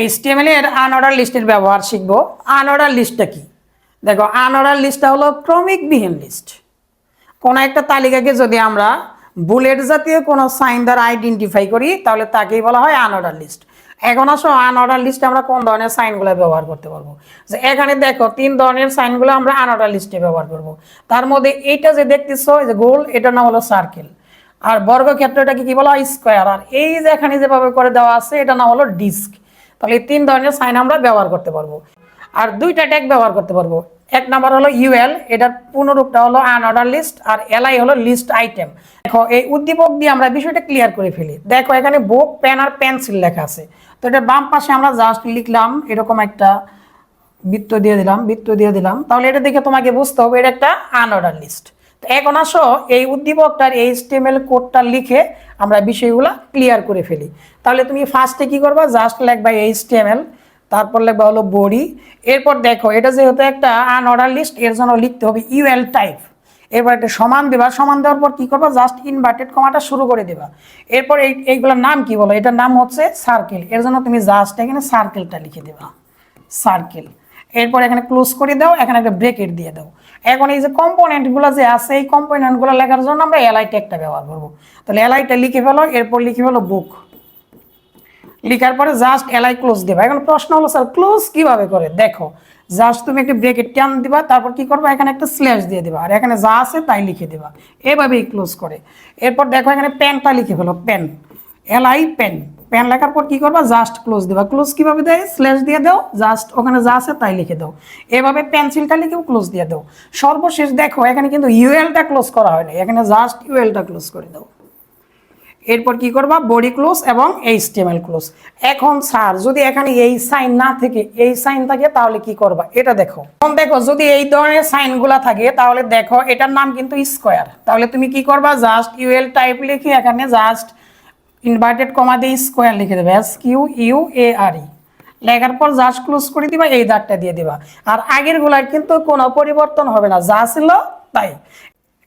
HTML এর unorder লিস্টের ব্যবহার শিখব। আনঅর্ডার লিস্টটা কি? দেখো আনঅর্ডার লিস্টটা হলো ক্রমিকবিহীন লিস্ট কোনো একটা তালিকাকে যদি আমরা বুলেট জাতীয় কোনো সাইন দ্বারা আইডেন্টিফাই করি, তাহলে তাকেই বলা হয় আনঅর্ডার লিস্ট এখন আসো আনঅর্ডার লিস্টে আমরা কোন ধরনের সাইনগুলো ব্যবহার করতে পারব? যে এখানে দেখো, তিন ধরনের সাইনগুলো আমরা আনঅর্ডার লিস্টে ব্যবহার করব। তার মধ্যে এইটা যে দেখতেছো যে গোল, এটার নাম হলো সার্কেল আর বর্গক্ষেত্রটাকে কি বলা হয় স্কোয়ার আর এই যে এখানে যেভাবে করে দেওয়া আছে এটা নাম হলো ডিস্ক তাহলে তিন ধরনের সাইন আমরা ব্যবহার করতে পারব। আর দুইটা ট্যাগ ব্যবহার করতে পারব। এক নাম্বার হলো ইউএল এটার পুনরূপটা হলো আনঅর্ডার লিস্ট আর এলআই হলো লিস্ট আইটেম দেখো, এই উদ্দীপক দিয়ে আমরা বিষয়টা ক্লিয়ার করে ফেলি। দেখো, এখানে বুক পেন আর পেন্সিল লেখা আছে। তো এটা বাম পাশে আমরা জাস্ট লিখলাম, এরকম একটা বৃত্ত দিয়ে দিলাম, বৃত্ত দিয়ে দিলাম। তাহলে এটা দেখে তোমাকে বুঝতে হবে, এটা একটা আনঅর্ডার লিস্ট এখন আসো, এই উদ্দীপকটার এই স্টেমেল কোডটা লিখে আমরা বিষয়গুলো ক্লিয়ার করে ফেলি। তাহলে তুমি ফার্স্টে কি করবা? জাস্ট লিখবা এইচটিএমএল, তারপর লিখবা হলো বডি এরপর দেখো, এটা যেহেতু একটা আনঅর্ডার লিস্ট এর জন্য লিখতে হবে ইউএল টাইপ এরপর একটা সমান দেবা, সমান দেওয়ার পর কি করবা? জাস্ট ইনভার্টেড কমাটা শুরু করে দেবা। এরপর এই, এইগুলোর নাম কি বলো? এটার নাম হচ্ছে সার্কেল এর জন্য তুমি জাস্ট এখানে সার্কেলটা লিখে দেবা। সার্কেল এরপর এখানে ক্লোজ করে দাও, এখানে একটা ব্রেকেট দিয়ে দাও। এখন এই যে কম্পোনেন্টগুলো যে আছে, এই কম্পোনেন্টগুলো লেখার জন্য আমরা এলআই ট্যাগটা ব্যবহার করব। তাহলে এলআইটা লিখে ফেলো, এরপর লিখে ফেলো বুক লিখার পরে জাস্ট এলআই ক্লোজ দেবা। এখন প্রশ্ন হলো, স্যার ক্লোজ কীভাবে করে? দেখো জাস্ট তুমি একটা ব্রেকেট টান দিবা, তারপর কি করবা? এখানে একটা স্ল্যাশ দিয়ে দিবা। আর এখানে যা আছে তাই লিখে দেবা। এভাবেই ক্লোজ করে। এরপর দেখো এখানে পেনটা লিখে ফেলো পেন এলআই পেন পেন লেখার পর কি করবা? জাস্ট ক্লোজ দিবা। ক্লোজ কীভাবে দেয়? স্ল্যাশ দিয়ে দাও। জাস্ট ওখানে যা আছে তাই লিখে দাও। এভাবে পেন্সিলটা লিখেও ক্লোজ দিয়ে দাও। সর্বশেষ দেখো, এখানে কিন্তু ইউএলটা ক্লোজ করা হয়নি এখানে জাস্ট ইউএলটা ক্লোজ করে দাও। এরপর কি করবা? বডি ক্লোজ এবং এইচ এইচটিএমএল ক্লোজ এখন স্যার যদি এখানে এই সাইন না থেকে, এই সাইন থাকে, তাহলে কি করবা? এটা দেখো। এখন দেখো, যদি এই ধরনের সাইনগুলা থাকে, তাহলে দেখো, এটার নাম কিন্তু স্কোয়ার তাহলে তুমি কি করবা? জাস্ট ইউএল টাইপ লিখে এখানে জাস্ট ইনভার্টেড কমা দিয়ে স্কোয়ার লিখে দেবে S Q U A R E লেখার পর জাস্ট ক্লোজ করে দিবা, এই দাগটা দিয়ে দিবা। আর আগেরগুলার কিন্তু কোনো পরিবর্তন হবে না, যা ছিল তাই।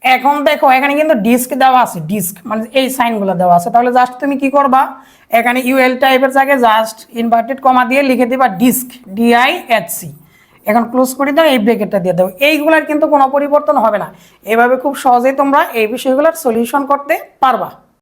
এখন দেখো, এখানে কিন্তু ডিস্ক দেওয়া আছে ডিস্ক মানে এই সাইনগুলো দেওয়া আছে। তাহলে জাস্ট তুমি কি করবা? এখানে ইউএল টাইপের জায়গায় জাস্ট ইনভার্টেড কমা দিয়ে লিখে দিবা ডিস্ক ডিআই এইচ সি এখন ক্লোজ করে দাও, এই ব্রেকেটটা দিয়ে দাও। এইগুলার কিন্তু কোনো পরিবর্তন হবে না। এভাবে খুব সহজেই তোমরা এই বিষয়গুলোর সলিউশন করতে পারবা।